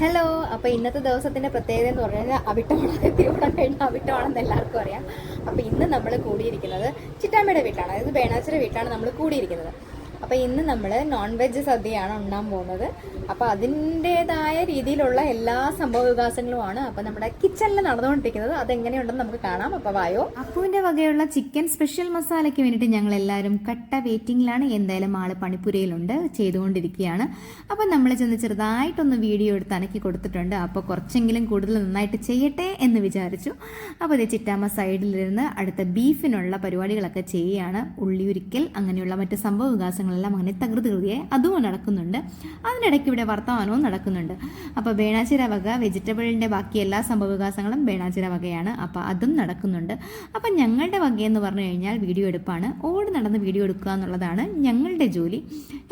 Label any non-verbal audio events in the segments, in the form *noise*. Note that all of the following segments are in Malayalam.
ഹലോ അപ്പോൾ ഇന്നത്തെ ദിവസത്തിന്റെ പ്രത്യേകത എന്ന് പറഞ്ഞാൽ അവിട്ടമാണ് *laughs* തിരുവോണം കഴിഞ്ഞാൽ അവിട്ടമാണെന്ന് എല്ലാവർക്കും അറിയാം. അപ്പോൾ ഇന്ന് നമ്മൾ കൂടിയിരിക്കുന്നത് ചിറ്റാമ്മയുടെ വീട്ടാണ്. അതായത് ബേണാച്ചിയുടെ വീട്ടാണ് നമ്മൾ കൂടിയിരിക്കുന്നത്. അപ്പോൾ ഇന്ന് നമ്മൾ നോൺ വെജ് സദ്യയാണ് ഉണ്ണാൻ പോകുന്നത്. അപ്പോൾ അതിന്റെതായ രീതിയിലുള്ള എല്ലാ സംഭവ വികാസങ്ങളുമാണ് അപ്പോൾ നമ്മുടെ കിച്ചണിൽ നടന്നുകൊണ്ടിരിക്കുന്നത്. അതെങ്ങനെയുണ്ടെന്ന് നമുക്ക് കാണാം. അപ്പോൾ വായോ? അപ്പുവിന്റെ വകയുള്ള ചിക്കൻ സ്പെഷ്യൽ മസാലയ്ക്ക് വേണ്ടിയിട്ട് ഞങ്ങൾ എല്ലാവരും കട്ട വെയിറ്റിംഗിലാണ് എന്തായാലും ആൾ പണിപ്പുരയിലുണ്ട് ചെയ്തുകൊണ്ടിരിക്കുകയാണ്. അപ്പോൾ നമ്മൾ ചെന്ന് ചെറുതായിട്ടൊന്ന് വീഡിയോ എടുത്ത് അനക്കി കൊടുത്തിട്ടുണ്ട്. അപ്പോൾ കുറച്ചെങ്കിലും കൂടുതൽ നന്നായിട്ട് ചെയ്യട്ടെ എന്ന് വിചാരിച്ചു. അപ്പോൾ ഇത് ചിറ്റാമ്മ സൈഡിലിരുന്ന് അടുത്ത ബീഫിനുള്ള പരിപാടികളൊക്കെ ചെയ്യുകയാണ്. ഉള്ളിയുരിക്കൽ അങ്ങനെയുള്ള മറ്റു സംഭവ വികാസങ്ങളെല്ലാം അങ്ങനെ തകൃതികൃതിയെ അതും നടക്കുന്നുണ്ട്. അതിനിടയ്ക്ക് ഇവിടെ വർത്തമാനവും നടക്കുന്നുണ്ട്. അപ്പോൾ ബേണാച്ചിര വക വെജിറ്റബിളിന്റെ ബാക്കി എല്ലാ സംഭവ വികാസങ്ങളും ബേണാച്ചിര വകയാണ്. അപ്പോൾ അതും നടക്കുന്നുണ്ട്. അപ്പം ഞങ്ങളുടെ വകയെന്ന് പറഞ്ഞു കഴിഞ്ഞാൽ വീഡിയോ എടുപ്പാണ്. ഓടി നടന്ന് വീഡിയോ എടുക്കുക എന്നുള്ളതാണ് ഞങ്ങളുടെ ജോലി.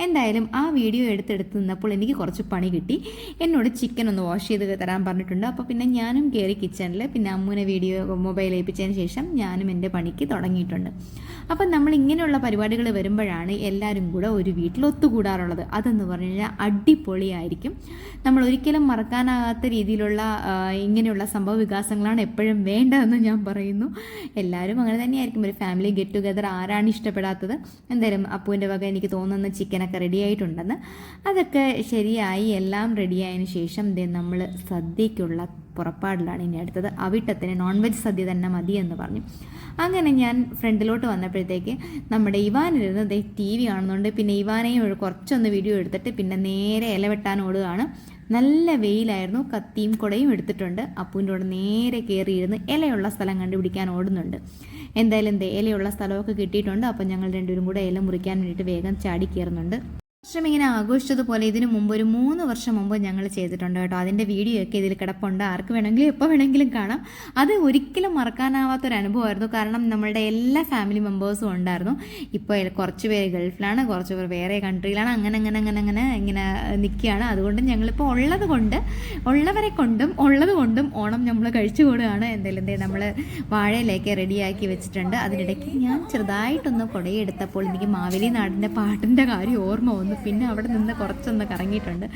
എന്തായാലും ആ വീഡിയോ എടുത്തെടുത്ത് നിന്നപ്പോൾ എനിക്ക് കുറച്ച് പണി കിട്ടി. എന്നോട് ചിക്കൻ ഒന്ന് വാഷ് ചെയ്ത് തരാൻ പറഞ്ഞിട്ടുണ്ട്. അപ്പോൾ പിന്നെ ഞാനും കയറി കിച്ചണിൽ പിന്നെ അമ്മൂനെ വീഡിയോ മൊബൈൽ ഏൽപ്പിച്ചതിന് ശേഷം ഞാനും എന്റെ പണിക്ക് തുടങ്ങിയിട്ടുണ്ട്. അപ്പം നമ്മൾ ഇങ്ങനെയുള്ള പരിപാടികൾ വരുമ്പോഴാണ് എല്ലാവരും കൂടെ ഒരു വീട്ടിൽ ഒത്തുകൂടാറുള്ളത് അതെന്ന് പറഞ്ഞു കഴിഞ്ഞാൽ അടിപൊളിയായിരിക്കും. നമ്മൾ ഒരിക്കലും മറക്കാനാകാത്ത രീതിയിലുള്ള ഇങ്ങനെയുള്ള സംഭവ വികാസങ്ങളാണ് എപ്പോഴും വേണ്ടതെന്ന് ഞാൻ പറയുന്നു. എല്ലാവരും അങ്ങനെ തന്നെയായിരിക്കും. ഒരു ഫാമിലി ഗെറ്റ് ടുഗദർ ആരാണ് ഇഷ്ടപ്പെടാത്തത്? എന്തായാലും അപ്പുവിന്റെ വക എനിക്ക് തോന്നുന്ന ചിക്കനൊക്കെ റെഡി ആയിട്ടുണ്ടെന്ന്. അതൊക്കെ ശരിയായി എല്ലാം റെഡിയായതിനു ശേഷം ദേ നമ്മൾ സദ്യയ്ക്കുള്ള പുറപ്പാടിലാണ് ഇനി അടുത്തത്. അവിട്ടത്തിന് നോൺ വെജ് സദ്യ തന്നെ മതി എന്ന് പറഞ്ഞു. അങ്ങനെ ഞാൻ ഫ്രണ്ടിലോട്ട് വന്നപ്പോഴത്തേക്ക് നമ്മുടെ ഇവാനിരുന്ന് ടി വി കാണുന്നുണ്ട് പിന്നെ ഇവാനെയും കുറച്ചൊന്ന് വീഡിയോ എടുത്തിട്ട് പിന്നെ നേരെ ഇല വെട്ടാൻ ഓടുകയാണ്. നല്ല വെയിലായിരുന്നു. കത്തിയും കുടയും എടുത്തിട്ടുണ്ട്. അപ്പൂന്റെ കൂടെ നേരെ കയറിയിരുന്ന് ഇലയുള്ള സ്ഥലം കണ്ടുപിടിക്കാൻ ഓടുന്നുണ്ട്. എന്തായാലും ദേ ഇലയുള്ള സ്ഥലമൊക്കെ കിട്ടിയിട്ടുണ്ട്. അപ്പം ഞങ്ങൾ രണ്ടുപേരും കൂടെ ഇല മുറിക്കാൻ വേണ്ടിയിട്ട് വേഗം ചാടി കയറുന്നുണ്ട്. വർഷം ഇങ്ങനെ ആഘോഷിച്ചതുപോലെ ഇതിനു മുമ്പ് ഒരു മൂന്ന് വർഷം മുമ്പ് ഞങ്ങൾ ചെയ്തിട്ടുണ്ട് കേട്ടോ. അതിന്റെ വീഡിയോ ഒക്കെ ഇതിൽ കിടപ്പുണ്ട്. ആർക്ക് വേണമെങ്കിലും എപ്പോൾ വേണമെങ്കിലും കാണാം. അത് ഒരിക്കലും മറക്കാനാവാത്തൊരു അനുഭവമായിരുന്നു കാരണം നമ്മളുടെ എല്ലാ ഫാമിലി മെമ്പേഴ്സും ഉണ്ടായിരുന്നു. ഇപ്പോൾ കുറച്ച് പേര് ഗൾഫിലാണ് കുറച്ച് പേർ വേറെ കൺട്രിയിലാണ് അങ്ങനെ അങ്ങനെ അങ്ങനെ അങ്ങനെ ഇങ്ങനെ നിൽക്കുകയാണ്. അതുകൊണ്ട് ഞങ്ങളിപ്പോൾ ഉള്ളത് കൊണ്ട് ഉള്ളവരെ കൊണ്ടും ഉള്ളത് കൊണ്ടും ഓണം നമ്മൾ കഴിച്ചു കൂടുകയാണ് എന്തായാലും എന്തേ നമ്മൾ വാഴയിലേക്ക് റെഡിയാക്കി വെച്ചിട്ടുണ്ട്. അതിനിടയ്ക്ക് ഞാൻ ചെറുതായിട്ടൊന്ന് കുടയെടുത്തപ്പോൾ എനിക്ക് മാവേലി നാടിന്റെ പാട്ടിന്റെ കാര്യം ഓർമ്മ വന്നു. പിന്നെ അവിടെ നിന്ന് കുറച്ചൊന്ന് കറങ്ങിയിട്ടുണ്ട്.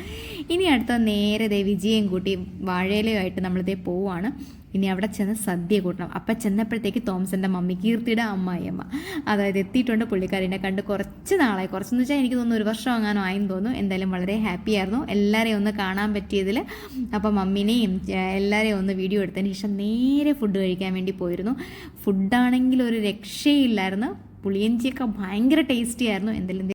ഇനി അടുത്ത നേരെ ദേ വിജയം കൂട്ടി വാഴയിലയുമായിട്ട് നമ്മളിതേ പോവാണ്. ഇനി അവിടെ ചെന്ന് സദ്യ കൂട്ടണം. അപ്പം ചെന്നപ്പോഴത്തേക്ക് തോമസിന്റെ മമ്മി കീർത്തിയുടെ അമ്മായിയമ്മ. അതായത് എത്തിയിട്ടുണ്ട് പുള്ളിക്കാരിനെ കണ്ട് കുറച്ച് നാളായി. കുറച്ചെന്ന് വെച്ചാൽ എനിക്ക് തോന്നുന്നു ഒരു വർഷം അങ്ങാനോ ആയെന്ന് തോന്നുന്നു. എന്തായാലും വളരെ ഹാപ്പി ആയിരുന്നു. എല്ലാവരെയും ഒന്ന് കാണാൻ പറ്റിയതിൽ. അപ്പം മമ്മിനെയും എല്ലാവരെയും ഒന്ന് വീഡിയോ എടുത്തതിന് ശേഷം നേരെ ഫുഡ് കഴിക്കാൻ വേണ്ടി പോയിരുന്നു. ഫുഡാണെങ്കിൽ ഒരു രക്ഷയില്ലായിരുന്നു. പുളിയഞ്ചിയൊക്കെ ഭയങ്കര ടേസ്റ്റി ആയിരുന്നു. എന്തെങ്കിലും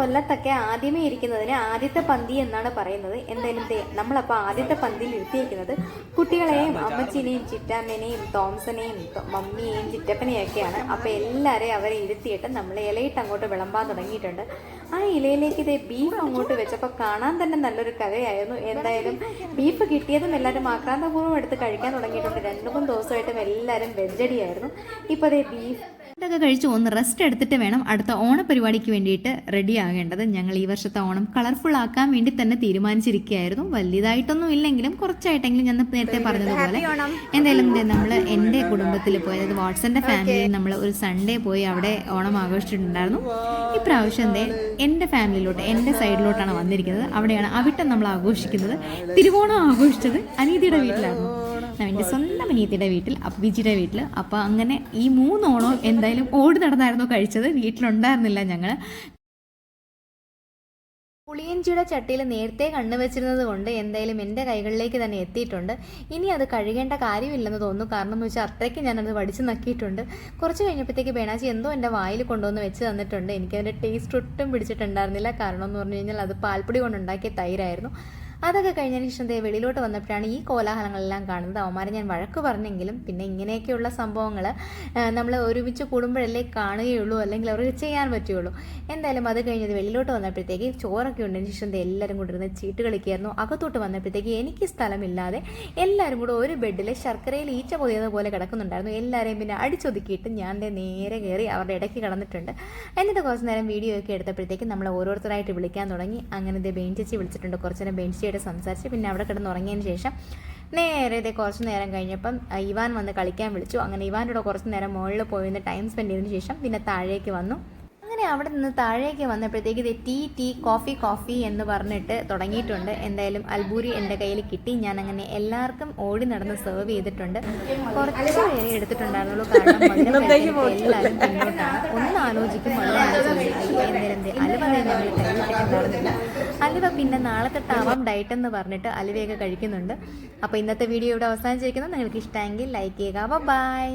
കൊല്ലത്തൊക്കെ ആദ്യമേ ഇരിക്കുന്നതിന് ആദ്യത്തെ പന്തി എന്നാണ് പറയുന്നത്. എന്തായാലും നമ്മളപ്പോൾ ആദ്യത്തെ പന്തിയിൽ ഇരുത്തിയിരിക്കുന്നത് കുട്ടികളെയും അമ്മച്ചിനെയും ചിറ്റാമ്മേനെയും തോംസനെയും മമ്മിയെയും ചിറ്റപ്പനെയും ഒക്കെയാണ് അപ്പോൾ എല്ലാവരെയും അവരെ ഇരുത്തിയിട്ട് നമ്മൾ ഇലയിട്ട് അങ്ങോട്ട് വിളമ്പാൻ തുടങ്ങിയിട്ടുണ്ട്. ആ ഇലയിലേക്ക് ഇതേ ബീഫ് അങ്ങോട്ട് വെച്ചപ്പോൾ കാണാൻ തന്നെ നല്ലൊരു കഥയായിരുന്നു. എന്തായാലും ബീഫ് കിട്ടിയതും എല്ലാവരും ആക്രാന്തപൂർവം എടുത്ത് കഴിക്കാൻ തുടങ്ങിയിട്ടുണ്ട്. രണ്ടു മൂന്ന് ദിവസമായിട്ടും എല്ലാവരും വെജടിയായിരുന്നു. ഇപ്പോൾ അതേ ബീഫ് ഇതൊക്കെ കഴിച്ച് ഒന്ന് റെസ്റ്റ് എടുത്തിട്ട് വേണം അടുത്ത ഓണപരിപാടിക്ക് വേണ്ടിയിട്ട് റെഡി ആകേണ്ടത്. ഞങ്ങൾ ഈ വർഷത്തെ ഓണം കളർഫുൾ ആക്കാൻ വേണ്ടി തന്നെ തീരുമാനിച്ചിരിക്കുകയായിരുന്നു. വലിയതായിട്ടൊന്നും ഇല്ലെങ്കിലും കുറച്ചായിട്ടെങ്കിലും ഞാൻ നേരത്തെ പറഞ്ഞതുപോലെ എന്തായാലും നമ്മൾ എന്റെ കുടുംബത്തിൽ പോയി അതായത് വാട്സന്റെ ഫാമിലിയിൽ നമ്മൾ ഒരു സൺഡേ പോയി അവിടെ ഓണം ആഘോഷിച്ചിട്ടുണ്ടായിരുന്നു. ഇപ്രാവശ്യം എന്തേ എന്റെ ഫാമിലിയിലോട്ട് എന്റെ സൈഡിലോട്ടാണ് വന്നിരിക്കുന്നത്. അവിടെയാണ് അവിട്ടം നമ്മൾ ആഘോഷിക്കുന്നത്. തിരുവോണം ആഘോഷിച്ചത് അനീതിയുടെ വീട്ടിലായിരുന്നു. എന്റെ സ്വന്തം അനിയത്തിയുടെ വീട്ടിൽ അപ്പിജിയുടെ വീട്ടിൽ. അപ്പോൾ അങ്ങനെ ഈ മൂന്ന് ഓണം എന്തായാലും ഓടി നടന്നായിരുന്നു കഴിച്ചത്. വീട്ടിലുണ്ടായിരുന്നില്ല ഞങ്ങൾ പുളിയഞ്ചിയുടെ ചട്ടിയിൽ നേരത്തെ കണ്ണു വെച്ചിരുന്നത് കൊണ്ട് എന്തായാലും എന്റെ കൈകളിലേക്ക് തന്നെ എത്തിയിട്ടുണ്ട്. ഇനി അത് കഴുകേണ്ട കാര്യമില്ലെന്ന് തോന്നുന്നു. കാരണം എന്ന് വെച്ചാൽ അത്രയ്ക്ക് ഞാനത് വടിച്ച് നക്കിയിട്ടുണ്ട്. കുറച്ച് കഴിഞ്ഞപ്പോഴത്തേക്ക് ബേണാച്ചി എന്തോ എന്റെ വായിൽ കൊണ്ടുവന്ന് വെച്ച് തന്നിട്ടുണ്ട്. എനിക്കതിന്റെ ടേസ്റ്റ് ഒട്ടും പിടിച്ചിട്ടുണ്ടായിരുന്നില്ല. കാരണം എന്ന് പറഞ്ഞു കഴിഞ്ഞാൽ അത് പാൽപ്പൊടി കൊണ്ടുണ്ടാക്കിയ തൈരായിരുന്നു. അതൊക്കെ കഴിഞ്ഞതിന് ശേഷം ദേ വെളിയിലോട്ട് വന്നപ്പോഴാണ് ഈ കോലാഹലങ്ങളെല്ലാം കാണുന്നത്. അവന്മാരെ ഞാൻ വഴക്ക് പറഞ്ഞെങ്കിലും പിന്നെ ഇങ്ങനെയൊക്കെയുള്ള സംഭവങ്ങൾ നമ്മൾ ഒരുമിച്ച് കൂടുമ്പോഴല്ലേ കാണുകയുള്ളൂ അല്ലെങ്കിൽ അവർക്ക് ചെയ്യാൻ പറ്റുകയുള്ളൂ. എന്തായാലും അത് കഴിഞ്ഞത് വെളിയിലോട്ട് വന്നപ്പോഴത്തേക്ക് ചോറൊക്കെ ഉണ്ടതിന് ശേഷം ദേ എല്ലാവരും കൂടി ഇരുന്ന് ചീട്ട് കളിക്കായിരുന്നു അകത്തോട്ട് വന്നപ്പോഴത്തേക്ക് എനിക്ക് സ്ഥലമില്ലാതെ എല്ലാവരും കൂടെ ഒരു ബെഡിൽ ശർക്കരയിൽ ഈച്ച പൊതിയുന്ന പോലെ കിടക്കുന്നുണ്ടായിരുന്നു. എല്ലാവരെയും പിന്നെ അടിച്ചൊതുക്കിയിട്ട് ഞാൻ നേരെ കയറി അവരുടെ ഇടയ്ക്ക് കിടന്നിട്ടുണ്ട്. എന്നിട്ട് കുറച്ച് നേരം വീഡിയോ ഒക്കെ എടുത്തപ്പോഴത്തേക്ക് നമ്മൾ ഓരോരുത്തരായിട്ട് വിളിക്കാൻ തുടങ്ങി. അങ്ങനെ ദേ ബെയിൻചേച്ചി വിളിച്ചിട്ടുണ്ട്. കുറച്ച് നേരം ബെയിൻചേച്ചിയോട് സംസാരിച്ച് പിന്നെ അവിടെ കിടന്ന് ഉറങ്ങിയതിന് ശേഷം നേരെ ഇതേ കുറച്ച് നേരം കഴിഞ്ഞപ്പം ഇവാൻ വന്ന് കളിക്കാൻ വിളിച്ചു. അങ്ങനെ ഇവാന്റെ കൂടെ കുറച്ച് നേരം മുകളിൽ പോയിരുന്ന് ടൈം സ്പെൻഡ് ചെയ്തതിന് ശേഷം പിന്നെ താഴേക്ക് വന്നു. അങ്ങനെ അവിടെ നിന്ന് താഴേക്ക് വന്നപ്പോഴത്തേക്ക് ഇത് ടീ ടീ കോഫി കോഫി എന്ന് പറഞ്ഞിട്ട് തുടങ്ങിയിട്ടുണ്ട്. എന്തായാലും അൽബൂരി എന്റെ കയ്യിൽ കിട്ടി. ഞാൻ അങ്ങനെ എല്ലാവർക്കും ഓടി നടന്ന് സെർവ് ചെയ്തിട്ടുണ്ട്. കുറച്ച് പേരെ എടുത്തിട്ടുണ്ടായിരുന്നുള്ളൂ. കാരണം *laughs* എല്ലാവരും പിന്നോട്ടാണ്. ഒന്ന് ആലോചിക്കും അലുവ ഞങ്ങൾ അലുവ പിന്നെ നാളത്തെ തൊട്ടാവാം ഡയറ്റ് എന്ന് പറഞ്ഞിട്ട് അലുവയൊക്കെ കഴിക്കുന്നുണ്ട്. അപ്പോൾ ഇന്നത്തെ വീഡിയോ ഇവിടെ അവസാനിച്ചിരിക്കുന്നത് നിങ്ങൾക്ക് ഇഷ്ടമെങ്കിൽ ലൈക്ക് ചെയ്യുക. ബൈ